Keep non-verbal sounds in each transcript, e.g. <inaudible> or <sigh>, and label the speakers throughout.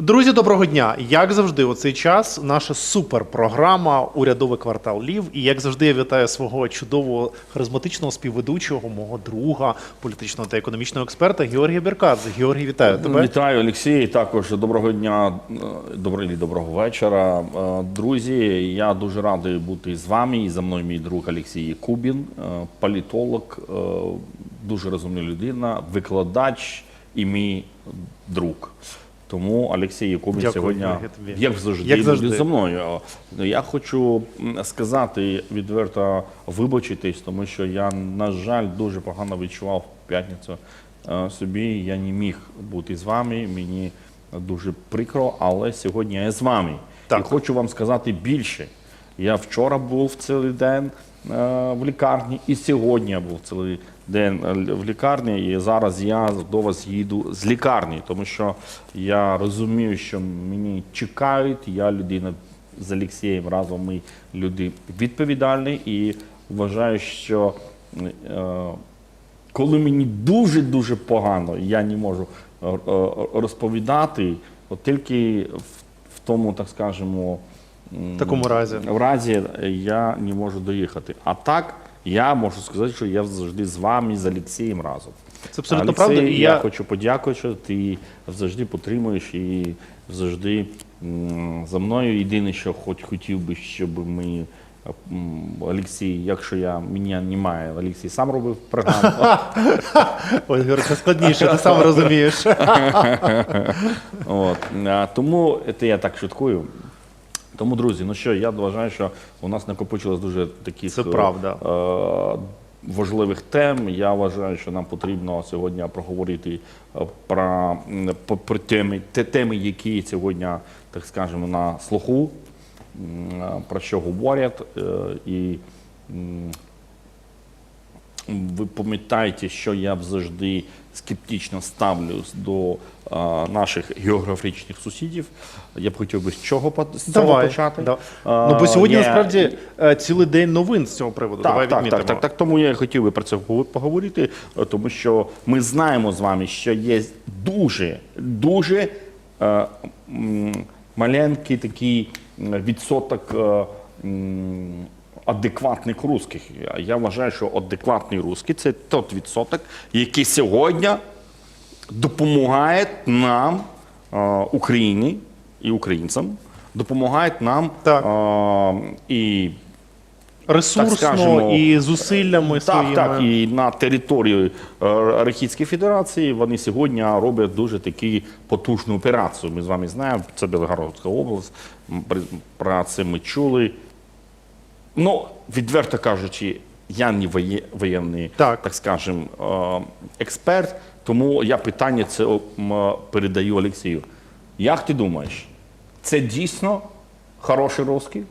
Speaker 1: Друзі, доброго дня! Як завжди, у цей час наша суперпрограма Урядовий квартал Лів. І як завжди, я вітаю свого чудового харизматичного співведучого, мого друга, політичного та економічного експерта Георгія Беркадзе. Георгій, вітаю тебе.
Speaker 2: Вітаю, Олексій. Також доброго дня, е, доброго, доброго вечора. Е, Друзі, я дуже радий бути з вами. І за мною мій друг Олексій Кубін, е, політолог, дуже розумна людина, викладач і мій друг. Тому Олексій Кубін
Speaker 1: Дякую,
Speaker 2: сьогодні,
Speaker 1: тобі.
Speaker 2: як завжди,
Speaker 1: Як завжди.
Speaker 2: зі мною. Я хочу сказати відверто вибачитись, тому що я, на жаль, дуже погано відчував п'ятницю е, собі. Я не міг бути з вами. Мені дуже прикро, але сьогодні я з вами.
Speaker 1: Так.
Speaker 2: І хочу вам сказати більше. Я вчора був цілий день е, в лікарні, і сьогодні я був цілий день е, в лікарні. І зараз я до вас їду з лікарні, тому що я розумію, що мені чекають. Я людина з Олексієм разом. Ми люди відповідальні і вважаю, що е, коли мені дуже дуже погано, я не можу е, розповідати, от тільки в, в тому, так скажемо,
Speaker 1: В такому разі.
Speaker 2: в разі я не можу доїхати. А так я можу сказати, що я завжди з вами, з Олексієм разом.
Speaker 1: Це абсолютно
Speaker 2: Олексій,
Speaker 1: правда. І
Speaker 2: я...
Speaker 1: я
Speaker 2: хочу подякувати, що ти завжди підтримуєш і завжди за мною. Єдине, що хоч хотів би, щоб ми. Олексій, якщо я мене немає, Олексій сам робив програму. <laughs>
Speaker 1: ой, це складніше, ти сам розумієш. <laughs>
Speaker 2: От. Тому це я так шуткую. Тому, друзі, ну що, я вважаю, що у нас накопичилось дуже таких
Speaker 1: Це правда.
Speaker 2: е, важливих тем. Я вважаю, що нам потрібно сьогодні проговорити е, про, про теми, те теми, які сьогодні, так скажемо, на слуху, е, про що говорять. е, І ви пам'ятаєте, що я завжди скептично ставлюсь до а, наших географічних сусідів. Я б хотів би з чого з цього
Speaker 1: Давай.
Speaker 2: почати.
Speaker 1: Да.
Speaker 2: А,
Speaker 1: Ну, бо сьогодні
Speaker 2: є-
Speaker 1: насправді е, цілий день новин з цього приводу.
Speaker 2: так,
Speaker 1: Давай
Speaker 2: так,
Speaker 1: відмітимо.
Speaker 2: так, так, так. Тому я хотів би про це поговорити, е, тому що ми знаємо з вами, що є дуже, дуже е, м, маленький такий відсоток е, м, адекватних русських. Я- Я вважаю, що адекватний русський це той відсоток, який сьогодні допомагає нам, е, Україні і українцям, допомагає нам
Speaker 1: Так.
Speaker 2: е, і
Speaker 1: Ресурсно
Speaker 2: так скажемо,
Speaker 1: і зусиллями
Speaker 2: так,
Speaker 1: своїми.
Speaker 2: так, і на території е, Російської Федерації вони сьогодні роблять дуже такі потужну операцію. Ми з вами знаємо, це Білгородська область. Про це ми чули. Ну, відверто кажучи, я не воє- воєнний,
Speaker 1: Так.
Speaker 2: так скажем, е, експерт, тому я питання це передаю Олексію. Як ти думаєш, це дійсно хороший русський?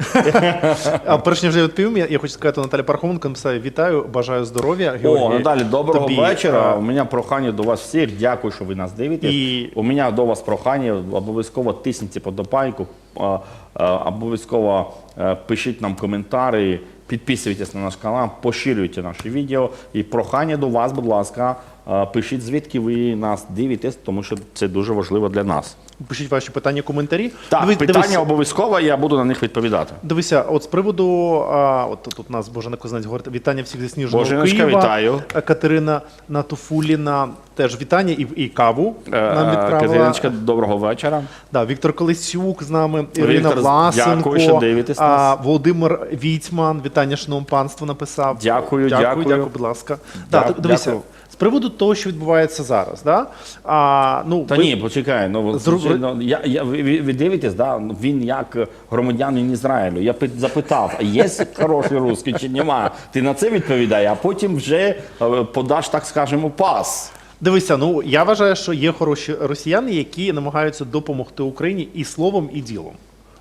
Speaker 2: <laughs>
Speaker 1: А перш ніж я відповім, я, я хочу сказати Наталі Пархоменко написав вітаю, бажаю здоров'я. Георгій,
Speaker 2: О, Наталі, доброго
Speaker 1: тобі,
Speaker 2: вечора.
Speaker 1: е,
Speaker 2: У мене прохання до вас всіх. Дякую, що ви нас дивитесь.
Speaker 1: І-
Speaker 2: У мене до вас прохання. Обов'язково тисніть подобайку, а, а, обов'язково е, пишіть нам коментарі, підписуйтесь на наш канал, поширюйте наші відео. І прохання до вас, будь ласка, е, пишіть звідки ви нас дивитесь, тому що це дуже важливо для нас.
Speaker 1: Пишіть ваші питання, коментарі.
Speaker 2: Так,
Speaker 1: Диви-
Speaker 2: питання обов'язково, я буду на них відповідати.
Speaker 1: Дивися, от з приводу, а, от тут нас Божена Кузнець говорить, вітання всіх зі Сніжного
Speaker 2: Боженочка,
Speaker 1: Києва.
Speaker 2: вітаю.
Speaker 1: Катерина Натуфуліна теж вітання і, і каву
Speaker 2: Е,
Speaker 1: нам відправила.
Speaker 2: Катериночка, доброго вечора.
Speaker 1: Да, Віктор Колесюк з нами, Ірина
Speaker 2: Віктор,
Speaker 1: Власенко,
Speaker 2: дякую, що дивитесь нас.
Speaker 1: Володимир Віцьман, вітання шановному панству написав.
Speaker 2: Дякую,
Speaker 1: дякую,
Speaker 2: дякую.
Speaker 1: дякую, будь ласка. Да,
Speaker 2: Дя-
Speaker 1: дивися,
Speaker 2: дякую.
Speaker 1: з приводу того, що відбувається зараз, да? а, ну,
Speaker 2: Та
Speaker 1: ви-
Speaker 2: ні, почекай. Ну,
Speaker 1: Зру-
Speaker 2: звичайно, я, я, ви, ви ви дивитесь, да? ну, він як громадянин Ізраїлю. Я запитав, є хороший русський чи нема? Ти на це відповідає, а потім вже е, подаш, так скажемо, пас.
Speaker 1: Дивися, ну я вважаю, що є хороші росіяни, які намагаються допомогти Україні і словом, і ділом.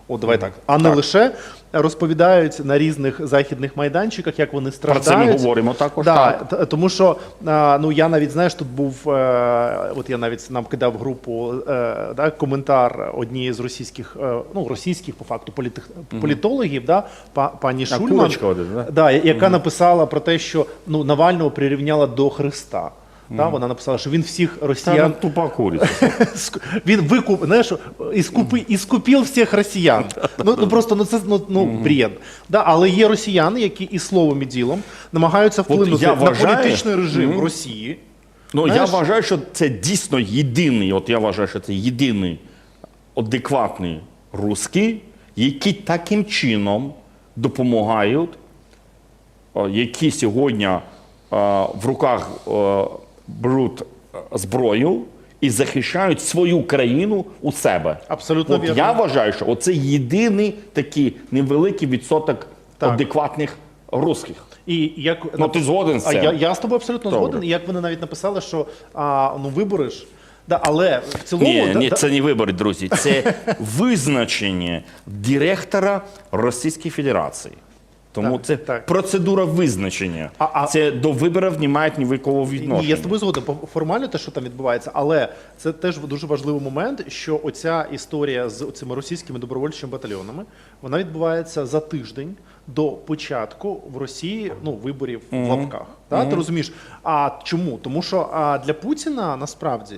Speaker 1: О, давай так. А не
Speaker 2: Так.
Speaker 1: лише розповідають на різних західних майданчиках, як вони
Speaker 2: Про
Speaker 1: страждають.
Speaker 2: це ми говоримо також.
Speaker 1: Да,
Speaker 2: так.
Speaker 1: т- тому що а, ну я навіть знаєш, тут був е, от я навіть нам кидав в групу е, да, коментар однієї з російських, е, ну російських по факту політих, політологів, да, па, пані Шульман,
Speaker 2: Курочка один, да?
Speaker 1: яка написала про те, що ну Навального прирівняла до Христа. Та, вона написала, що він всіх росіян
Speaker 2: тупа куриця. <laughs>
Speaker 1: Він викуп, знаєш, іскупи, іскупив всіх росіян. <laughs> Ну, ну просто ну це ну, ну бред. Да, але є росіяни, які і словом, і ділом намагаються вплинути
Speaker 2: я
Speaker 1: на
Speaker 2: вважаю-
Speaker 1: політичний режим Росії.
Speaker 2: Ну,
Speaker 1: Знаєш-
Speaker 2: я вважаю, що це дійсно єдиний, от я вважаю, що це єдиний адекватний русський, які таким чином допомагають, які сьогодні е, в руках е, беруть е, зброю і захищають свою країну у себе.
Speaker 1: Абсолютно
Speaker 2: от
Speaker 1: вірно.
Speaker 2: Я вважаю, що це єдиний такий невеликий відсоток
Speaker 1: Так.
Speaker 2: адекватних русських.
Speaker 1: І як
Speaker 2: Ну, ти згоден з
Speaker 1: а
Speaker 2: цим?
Speaker 1: я, я з тобою абсолютно
Speaker 2: Добре.
Speaker 1: згоден. І як вони навіть написали, що а, ну вибори ж. Да, але в цілому
Speaker 2: Ні,
Speaker 1: да,
Speaker 2: ні,
Speaker 1: да,
Speaker 2: це не вибори, друзі. Це <laughs> визначення директора Російської Федерації. Тому
Speaker 1: Так,
Speaker 2: це
Speaker 1: так.
Speaker 2: процедура визначення.
Speaker 1: А- а-
Speaker 2: Це до виборів не мають ніякого відношення.
Speaker 1: Ні, я з тобою згоден по- формально те, що там відбувається, але це теж дуже важливий момент, що оця історія з цими російськими добровольчими батальйонами вона відбувається за тиждень до початку в Росії ну виборів в лапках. Та? Ти розумієш? А чому? Тому що а, для Путіна насправді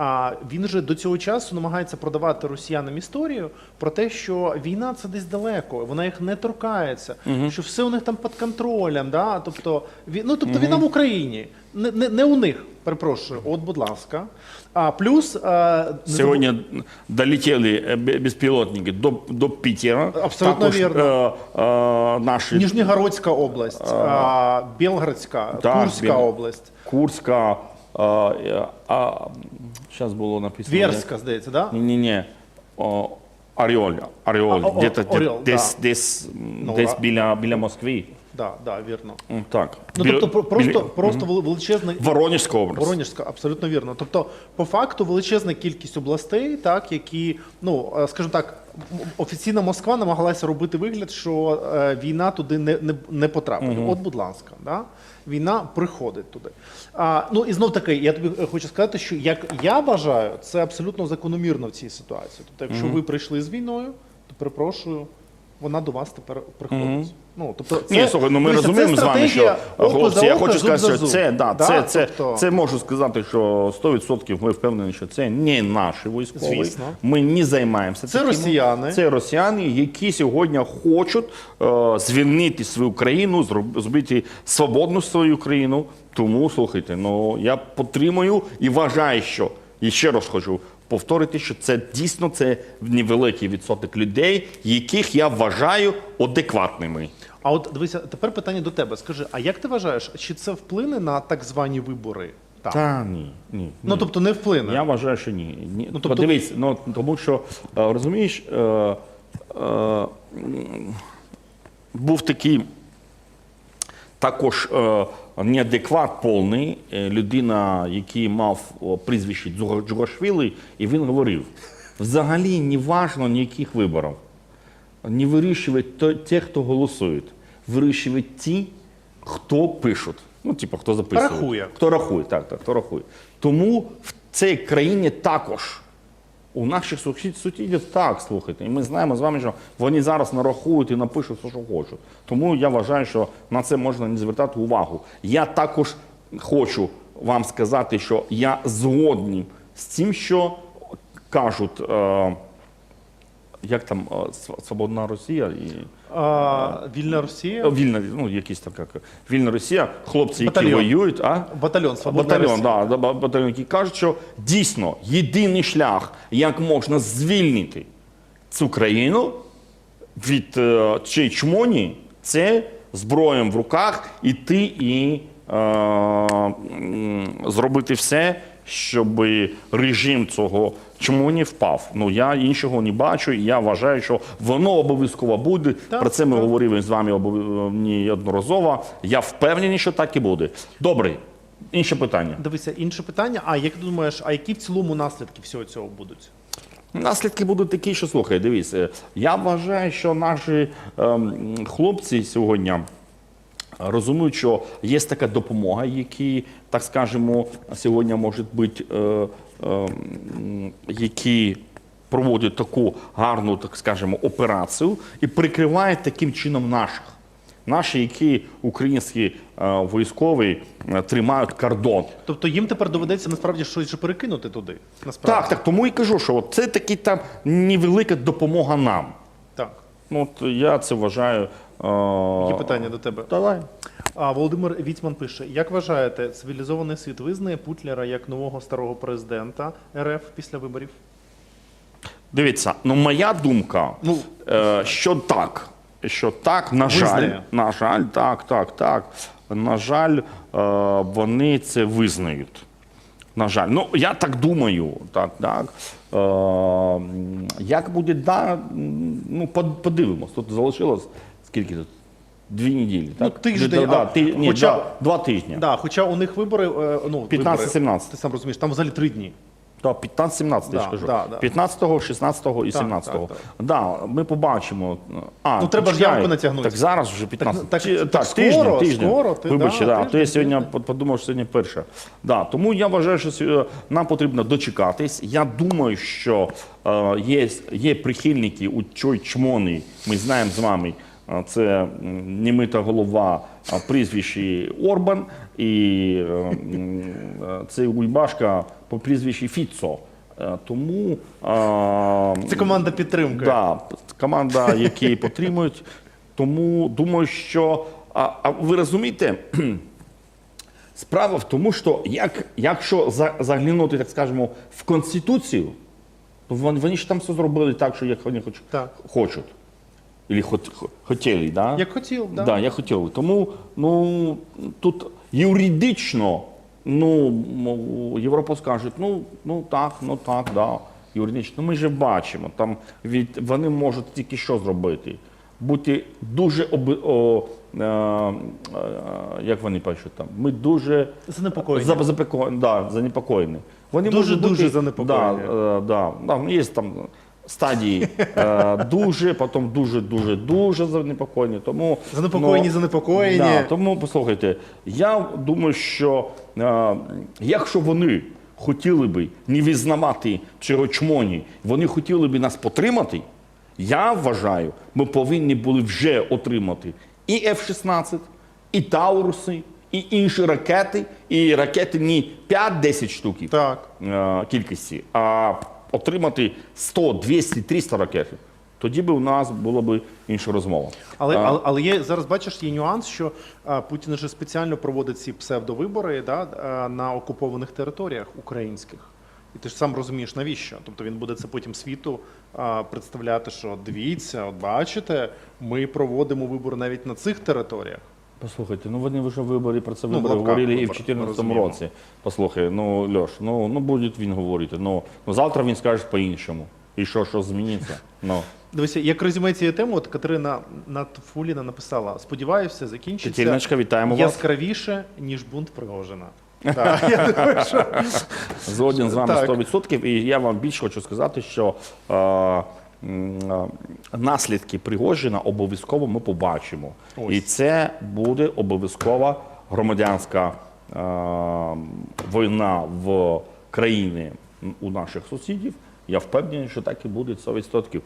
Speaker 1: а, він же до цього часу намагається продавати росіянам історію про те, що війна це десь далеко, вона їх не торкається, що все у них там під контролем. Да? Тобто, ві- ну, тобто війна в Україні, не, не, не у них. Перепрошую, от, будь ласка. А плюс а, не
Speaker 2: Сьогодні долетіли е, безпілотники до, до Пітера.
Speaker 1: Абсолютно
Speaker 2: Також,
Speaker 1: вірно.
Speaker 2: Е, е, наші
Speaker 1: Нижнегородська область, а, Белградська,
Speaker 2: Так,
Speaker 1: Курська
Speaker 2: Бел-
Speaker 1: область,
Speaker 2: Курська. Е, а, сейчас було написано.
Speaker 1: Верска, здається, да?
Speaker 2: Ні, ні, ні. Оріоль, Оріоль,
Speaker 1: А, о,
Speaker 2: десь,
Speaker 1: Оріол,
Speaker 2: десь,
Speaker 1: да.
Speaker 2: десь,
Speaker 1: Ну,
Speaker 2: десь
Speaker 1: а-
Speaker 2: біля, біля Москви.
Speaker 1: Да, да, вірно.
Speaker 2: М, Так.
Speaker 1: Ну, тобто, про- просто,
Speaker 2: біля-
Speaker 1: просто вели- величезний
Speaker 2: Воронежська область.
Speaker 1: Воронежська, абсолютно вірно. Тобто, по факту, величезна кількість областей, так, які, ну, е, скажімо так, м- офіційна Москва намагалася робити вигляд, що е, війна туди не, не, не потрапить. От, будь ласка, да? війна приходить туди. А, ну і знов таки, я тобі е, хочу сказати, що як я вважаю, це абсолютно закономірно в цій ситуації. Тобто, якщо ви прийшли з війною, то перепрошую. Вона до вас тепер приходить. Ну, тобто, це,
Speaker 2: Ні, слухай, ну ми
Speaker 1: дивіться, це
Speaker 2: розуміємо з вами, що
Speaker 1: стратегія око
Speaker 2: хлопці,
Speaker 1: за
Speaker 2: я
Speaker 1: око,
Speaker 2: хочу
Speaker 1: зуб
Speaker 2: сказати,
Speaker 1: за
Speaker 2: що
Speaker 1: зуб.
Speaker 2: це, да,
Speaker 1: Да,
Speaker 2: це, це,
Speaker 1: тобто-
Speaker 2: це можу сказати, що 100% ми впевнені, що це не наші військові.
Speaker 1: Звісно.
Speaker 2: Ми не займаємося.
Speaker 1: Це
Speaker 2: таким.
Speaker 1: росіяни.
Speaker 2: Це росіяни, які сьогодні хочуть е, звільнити свою країну, зроб- зробити свободну свою країну. Тому слухайте, ну я підтримую і вважаю, що і ще раз хочу повторити, що це дійсно це невеликий відсоток людей, яких я вважаю адекватними.
Speaker 1: А от дивися, тепер питання до тебе. Скажи, а як ти вважаєш, чи це вплине на так звані вибори? Так.
Speaker 2: Та ні, ні.
Speaker 1: Ну тобто не вплине.
Speaker 2: Я вважаю, що ні. ні.
Speaker 1: тобто-
Speaker 2: Подивись, ну тому що е, розумієш, е, е, був такий також е, неадекват повний, е, людина, який мав прізвище Джугашвілі, і він говорив: взагалі не важно ніяких виборів. Не вирішують то- ті, хто голосують, вирішують ті, хто пишуть. Ну, типу, хто записує.
Speaker 1: Рахує.
Speaker 2: Хто рахує, так, так, хто рахує. Тому в цій країні також. У наших сусід- сусідів так, слухайте. І ми знаємо з вами, що вони зараз нарахують і напишуть все, що хочуть. Тому я вважаю, що на це можна не звертати увагу. Я також хочу вам сказати, що я згодний з тим, що кажуть, е, як там Свободна Росія і
Speaker 1: А, Вільна Росія,
Speaker 2: е, вільна, ну якісь там як вільна Росія, хлопці, які воюють, а?
Speaker 1: Батальйон Свободна
Speaker 2: Батальйон,
Speaker 1: Росія.
Speaker 2: да, батальйон, які кажуть, що дійсно єдиний шлях, як можна звільнити цю країну від цієї чмоні, це зброєм в руках іти і е, зробити все, щоб режим цього чмоні впав. Ну я іншого не бачу. і Я вважаю, що воно обов'язково буде.
Speaker 1: Так,
Speaker 2: Про це ми
Speaker 1: так.
Speaker 2: говорили з вами обов- неодноразово. Я впевнений, що так і буде. Добре, інше питання.
Speaker 1: Дивися, інше питання. А як ти думаєш, а які в цілому наслідки всього цього будуть?
Speaker 2: Наслідки будуть такі, що слухай, дивись, е, я вважаю, що наші ем, хлопці сьогодні розуміють, що є така допомога, які, так скажемо, сьогодні можуть бути, е, ем, які проводять таку гарну, так скажемо, операцію і прикривають таким чином наших. наші, які українські е, військові е, тримають кордон.
Speaker 1: Тобто їм тепер доведеться насправді щось перекинути туди. Насправді.
Speaker 2: Так, так, тому і кажу, що от це таки там невелика допомога нам.
Speaker 1: так.
Speaker 2: Ну, От я це вважаю. Е...
Speaker 1: Які питання до тебе?
Speaker 2: Давай.
Speaker 1: А Володимир Віцман пише: як вважаєте, цивілізований світ визнає Путлера як нового старого президента РФ після виборів?
Speaker 2: Дивіться, ну моя думка,
Speaker 1: Ну,
Speaker 2: е, що так. Що так, на жаль,
Speaker 1: Визнає.
Speaker 2: на жаль, так, так, так. На жаль, е, вони це визнають. На жаль, ну я так думаю, так, так. Е, м, як буде да, м, ну под- подивимось. Тут залишилось скільки тут? Дві неділі, так?
Speaker 1: Ну, тиждень,
Speaker 2: Да, да,
Speaker 1: а
Speaker 2: ти, ні,
Speaker 1: хоча-
Speaker 2: два, два тижні.
Speaker 1: Да, хоча у них вибори, е, ну,
Speaker 2: 15-17.
Speaker 1: Ти сам розумієш, там взагалі три дні.
Speaker 2: Так, 15-17, я ж кажу.
Speaker 1: да, да.
Speaker 2: 15, 16 і 17.
Speaker 1: так.
Speaker 2: Да, ми побачимо. А,
Speaker 1: Ну, треба ж
Speaker 2: чекай,
Speaker 1: явку натягнути.
Speaker 2: Так зараз вже 15.
Speaker 1: так-
Speaker 2: Чи-
Speaker 1: так скоро,
Speaker 2: тиждень, тиждень.
Speaker 1: скоро, ти-
Speaker 2: Вибачте,
Speaker 1: да,
Speaker 2: да, то
Speaker 1: тиждень,
Speaker 2: я сьогодні под- подумав, що сьогодні перше. Да, тому я вважаю, що сьо- нам потрібно дочекатись. Я думаю, що е, є, є прихильники у Чой Чмони, ми знаємо з вами, це німита голова прізвищі Орбан і е, е, це Уйбашка по прізвищі Фіцо. Е, Тому
Speaker 1: Це команда підтримки.
Speaker 2: Да, команда, які підтримують. Тому думаю, що а, а ви розумієте, <clears throat> справа в тому, що як, якщо заглянути, так скажемо, в Конституцію, то вони, ж там все зробили так, що як вони хоч,
Speaker 1: Так.
Speaker 2: хочуть. Или хот, хо- хотіли, да?
Speaker 1: Як хотів, да.
Speaker 2: Да, я хотів. Тому ну, тут юридично ну, Європа скаже, ну, ну так, ну так, да, юридично. Ну, ми ж бачимо, там від, вони можуть тільки що зробити. Бути дуже оби, о, е, е, як вони пишуть там, ми дуже
Speaker 1: Занепокоєні.
Speaker 2: за- запеко- да, занепокоєні. Вони
Speaker 1: Дуже-
Speaker 2: можуть
Speaker 1: дуже
Speaker 2: бути,
Speaker 1: занепокоєні.
Speaker 2: Да, е, да, да, ну, є там стадії е, дуже, потім дуже, дуже, дуже занепокоєні. Тому,
Speaker 1: Занепокоєні,
Speaker 2: ну,
Speaker 1: занепокоєні.
Speaker 2: Да, тому послухайте, я думаю, що е, якщо вони хотіли би не визнавати чмоні, вони хотіли би нас потримати, я вважаю, ми повинні були вже отримати і F-16, і Тауруси, і інші ракети, і ракети не 5-10 штуків
Speaker 1: Так.
Speaker 2: е, кількості, а отримати 100, 200, 300 ракет. Тоді би у нас була б інша розмова.
Speaker 1: Але,
Speaker 2: А,
Speaker 1: але, але є зараз бачиш, є нюанс, що а, Путін же спеціально проводить ці псевдовибори да, а, на окупованих територіях українських. І ти ж сам розумієш, навіщо? Тобто він буде це потім світу а, представляти, що дивіться, от бачите, ми проводимо вибори навіть на цих територіях.
Speaker 2: Послухайте, ну вони вже вибори про це
Speaker 1: Ну, в
Speaker 2: вибори
Speaker 1: лапках
Speaker 2: говорили і в
Speaker 1: вибори,
Speaker 2: 2014
Speaker 1: розуміємо.
Speaker 2: році. Послухай, ну Льош, ну, ну буде він говорити. Ну, ну завтра він скаже по-іншому. І що, що зміниться? Ну.
Speaker 1: Дивися, як резюме цієї теми, от Катерина Натфуліна написала: сподіваюся, закінчиться
Speaker 2: Тетяночка, вітаємо вас.
Speaker 1: яскравіше, ніж бунт Пригожина. <laughs> Так, я думаю, що
Speaker 2: Згоден з вами
Speaker 1: Так.
Speaker 2: 100%. І я вам більше хочу сказати, що е, наслідки Пригожина обов'язково ми побачимо.
Speaker 1: Ось.
Speaker 2: І це буде обов'язкова громадянська війна в країни у наших сусідів. Я впевнений, що так і буде 100%.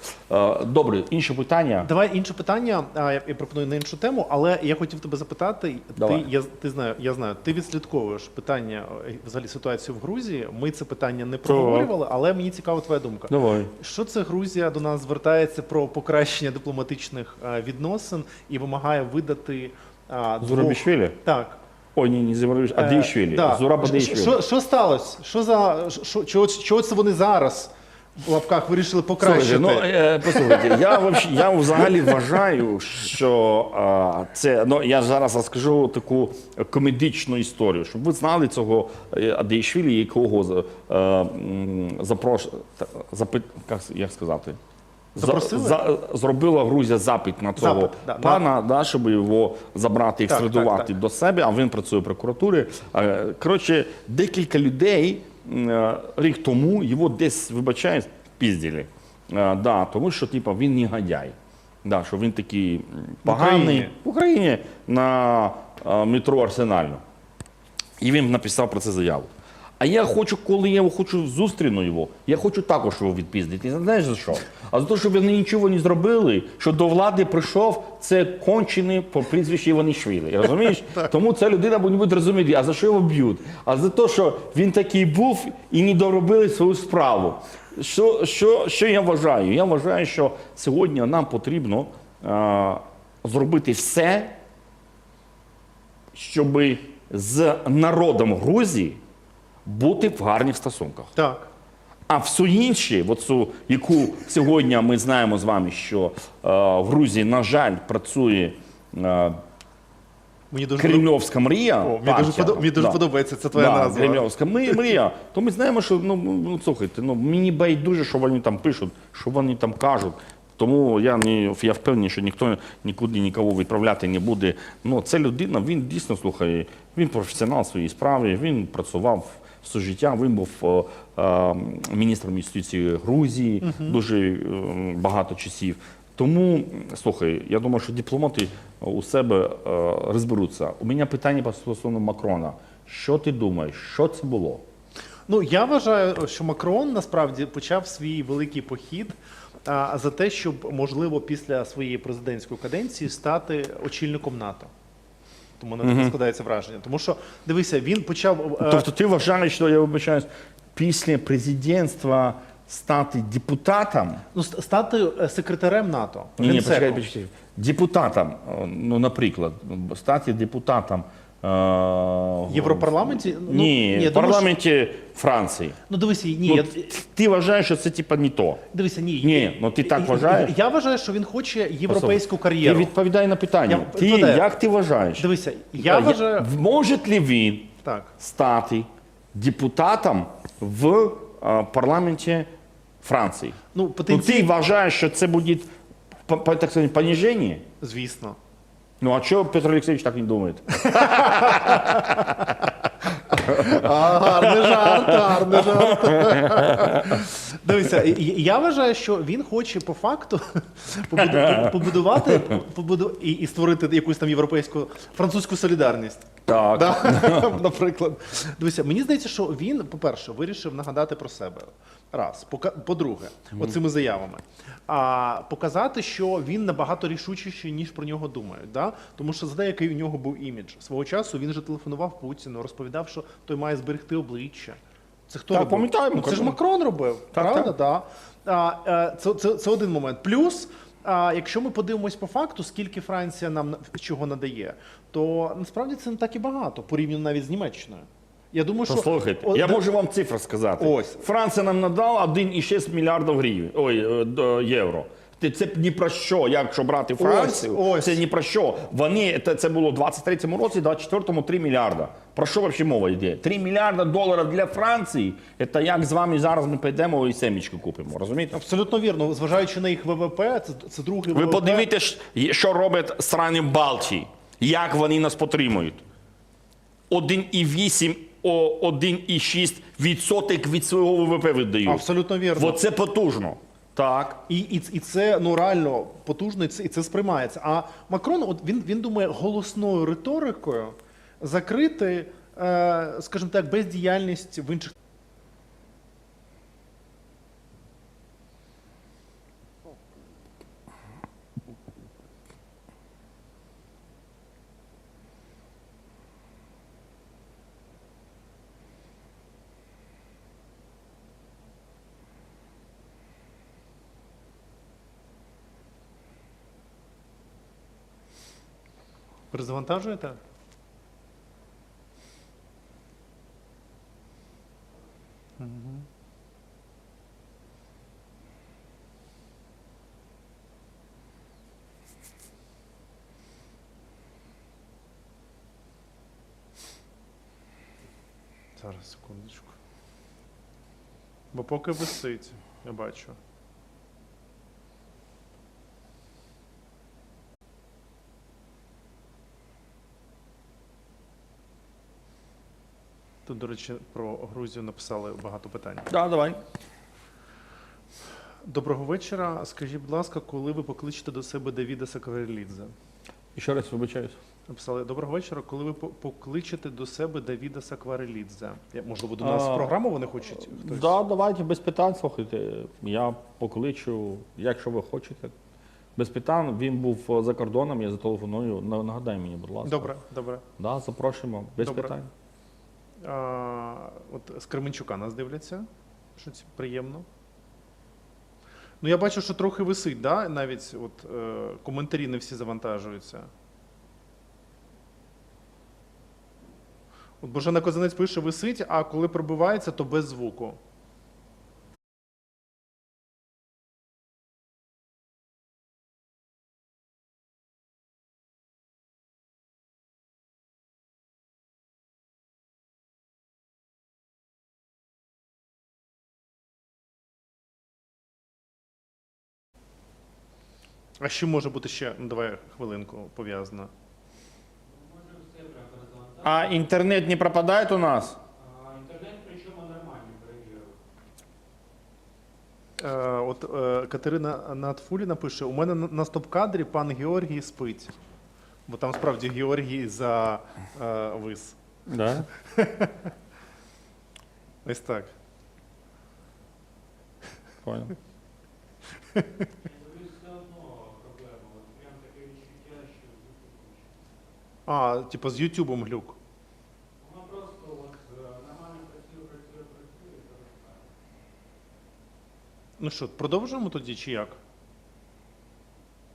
Speaker 2: Е, Добре, інше питання.
Speaker 1: Давай інше питання. А, Я, пропоную на іншу тему, але я хотів тебе запитати.
Speaker 2: Давай.
Speaker 1: Ти я ти знаю, я знаю, ти відслідковуєш питання е, взагалі ситуацію в Грузії. Ми це питання не проговорювали, але мені цікава твоя думка.
Speaker 2: Давай.
Speaker 1: Що це Грузія до нас звертається про покращення дипломатичних е, відносин і вимагає видати.
Speaker 2: Зурабішвілі?
Speaker 1: Так.
Speaker 2: Ой, ні, не Зурабішвілі, а
Speaker 1: Е,
Speaker 2: Дейшвілі. Зураба Дейшвілі.
Speaker 1: Що, сталося? Що за що, чого це вони зараз в лапках вирішили покращити?
Speaker 2: Слухайте, ну, е, послухайте, я, вообще- я взагалі вважаю, що е, це, ну, я зараз розкажу таку комедичну історію, щоб ви знали цього е, Адейшвілі, якого за- е, м, запрош, та- запит, як, як сказати? За-
Speaker 1: Запросили?
Speaker 2: за- зробила Грузія запит на цього
Speaker 1: Запит, да,
Speaker 2: пана, да, щоб його забрати, екстрадувати
Speaker 1: так, так.
Speaker 2: до себе, а він працює в прокуратурі. Е, Коротше, декілька людей рік тому його десь, вибачають, піздили. Е, Да, тому що типу, він негодяй. Да, що він такий поганий
Speaker 1: Україні.
Speaker 2: в Україні на е, метро Арсенально. І він написав про це заяву. А я хочу, коли я хочу зустріну його, я хочу також його відпіздити. Знаєш за що? А за те, що вони нічого не зробили, що до влади прийшов це кончений по прізвищу Іванішвілі. Розумієш? <laughs> Тому ця людина буде розуміти, а за що його б'ють? А за те, що він такий був і не доробили свою справу. Що, що, що я вважаю? Я вважаю, що сьогодні нам потрібно а, зробити все, щоб з народом Грузії бути в гарних стосунках.
Speaker 1: Так.
Speaker 2: А всю інше, оцю, яку сьогодні ми знаємо з вами, що е, в Грузії, на жаль, працює е,
Speaker 1: Мені дуже
Speaker 2: Кремльовська мрія.
Speaker 1: О, мені дуже, подо- мені дуже
Speaker 2: да.
Speaker 1: подобається це твоя
Speaker 2: Да,
Speaker 1: назва.
Speaker 2: Кремльовська мрія. То ми знаємо, що ну, ну слухайте, ну мені байдуже, що вони там пишуть, що вони там кажуть. Тому я не я впевнений, що ніхто нікуди нікого відправляти не буде. Ну це людина, він дійсно слухає. Він професіонал в своїй справі. Він працював все життя. Він був е, е, міністром юстиції Грузії дуже е, багато часів. Тому слухай, я думаю, що дипломати у себе розберуться. У мене питання по стосовно Макрона. Що ти думаєш? Що це було?
Speaker 1: Ну я вважаю, що Макрон насправді почав свій великий похід а, за те, щоб можливо після своєї президентської каденції стати очільником НАТО. Тому на таке складається враження. Тому що дивися, він почав е,
Speaker 2: Тобто ти вважаєш, що я вибачаюсь, після президентства стати депутатом?
Speaker 1: ну, ст- стати е, секретарем НАТО.
Speaker 2: Ні, ні,
Speaker 1: генсеком.
Speaker 2: почекай, почекай. Депутатом, е, ну, наприклад, стати депутатом.
Speaker 1: В Європарламенті? Ну,
Speaker 2: ні,
Speaker 1: ні,
Speaker 2: в парламенті Франції.
Speaker 1: Ну дивися, ні,
Speaker 2: Ну,
Speaker 1: я,
Speaker 2: ти вважаєш, що це типа не то.
Speaker 1: дивися, ні.
Speaker 2: Ні, ну ти так вважаєш?
Speaker 1: Я вважаю, що він хоче європейську
Speaker 2: Ти
Speaker 1: кар'єру.
Speaker 2: відповідай на питання.
Speaker 1: Я-
Speaker 2: ти,
Speaker 1: відповідаю.
Speaker 2: як ти вважаєш?
Speaker 1: Дивися, я
Speaker 2: Е,
Speaker 1: вважаю.
Speaker 2: Може ли він
Speaker 1: Так.
Speaker 2: стати депутатом в е, парламенті Франції?
Speaker 1: Ну,
Speaker 2: Ну, ти вважаєш, що це буде так сказати, поніження?
Speaker 1: звісно.
Speaker 2: Ну а чого Петро Олексійович так не думає? <laughs>
Speaker 1: А, гарний жарт, гарний жарт. Дивися, я вважаю, що він хоче по факту <laughs> побудувати побуду- і, і створити якусь там європейську французьку солідарність.
Speaker 2: Так.
Speaker 1: Да? <laughs> Наприклад, дивися, мені здається, що він, по-перше, вирішив нагадати про себе. Раз. По-друге, оцими заявами. А показати, що він набагато рішучіший, ніж про нього думають. Да? Тому що за який у нього був імідж. Свого часу він же телефонував Путіну, розповідав, що той має зберегти обличчя. Це хто
Speaker 2: Так,
Speaker 1: робив?
Speaker 2: пам'ятаємо,
Speaker 1: Ну, це ж Макрон робив,
Speaker 2: Так,
Speaker 1: правда?
Speaker 2: так.
Speaker 1: Да. А, е, це, це, це один момент. Плюс, а, якщо ми подивимось по факту, скільки Франція нам чого надає, то насправді це не так і багато, порівняно навіть з Німеччиною. Я думаю, що
Speaker 2: Послухайте,
Speaker 1: О,
Speaker 2: я можу вам цифру сказати.
Speaker 1: Ось.
Speaker 2: Франція нам надала 1,6 мільярдів гривень, ой, до євро. Це ні про що, якщо брати Францію,
Speaker 1: ось.
Speaker 2: це ні про що. Вони, це, це було в 23-му році, 24-му 3 мільярда. Про що взагалі мова йде? 3 мільярда доларів для Франції, це як з вами зараз ми підемо і семічку купимо, розумієте?
Speaker 1: абсолютно вірно, зважаючи на їх ВВП, це, це другий
Speaker 2: Ви
Speaker 1: ВВП.
Speaker 2: подивіться, що роблять страни Балтії, як вони нас підтримують. 1,8, о, 1,6 відсоток від свого ВВП видають.
Speaker 1: Абсолютно вірно.
Speaker 2: Оце потужно. Так.
Speaker 1: І, і, і це ну реально потужно, і це, і це сприймається. А Макрон, от він, він думає голосною риторикою закрити, е, скажімо так, бездіяльність в інших. Перезавантажуєте? Зараз, секундочку. Бо поки висить, я бачу. Тут, до речі, про Грузію написали багато питань.
Speaker 2: Да, давай.
Speaker 1: Доброго вечора. Скажіть, будь ласка, коли ви покличете до себе Давіда Сакарелідзе?
Speaker 2: Ще раз вибачаюсь.
Speaker 1: Написали доброго вечора. Коли ви покличете до себе Давіда Сакварелідзе? Можливо, до нас
Speaker 2: А,
Speaker 1: програму вони хочуть хтось?
Speaker 2: Да, давайте без питань, слухайте. Я покличу, якщо ви хочете. Без питань. Він був е, за кордоном, я зателефоную. Нагадай мені, будь ласка.
Speaker 1: Добре, добре.
Speaker 2: Да, запрошуємо, без
Speaker 1: Добре.
Speaker 2: питань.
Speaker 1: А, от з Кременчука нас дивляться. Що це приємно. Ну, я бачу, що трохи висить, да? навіть от, е, коментарі не всі завантажуються. От Божена Козанець пише висить, а коли пробивається, то без звуку. А що може бути ще? Ну, давай хвилинку пов'язано.
Speaker 2: А інтернет не пропадає у нас?
Speaker 3: А, Интернет, причем нормальный.
Speaker 1: Е, от е, Катерина Надфуліна пише: у мене на, на стоп-кадрі пан Георгій спить. Бо там справді Георгій за е, вис.
Speaker 2: Да. <laughs>
Speaker 1: Ось так.
Speaker 2: Понял. <laughs>
Speaker 1: А, типу, з Ютубом глюк.
Speaker 3: Воно просто от е, нормально працює, працює, працює, і зараз.
Speaker 1: Ну що, продовжуємо тоді чи як?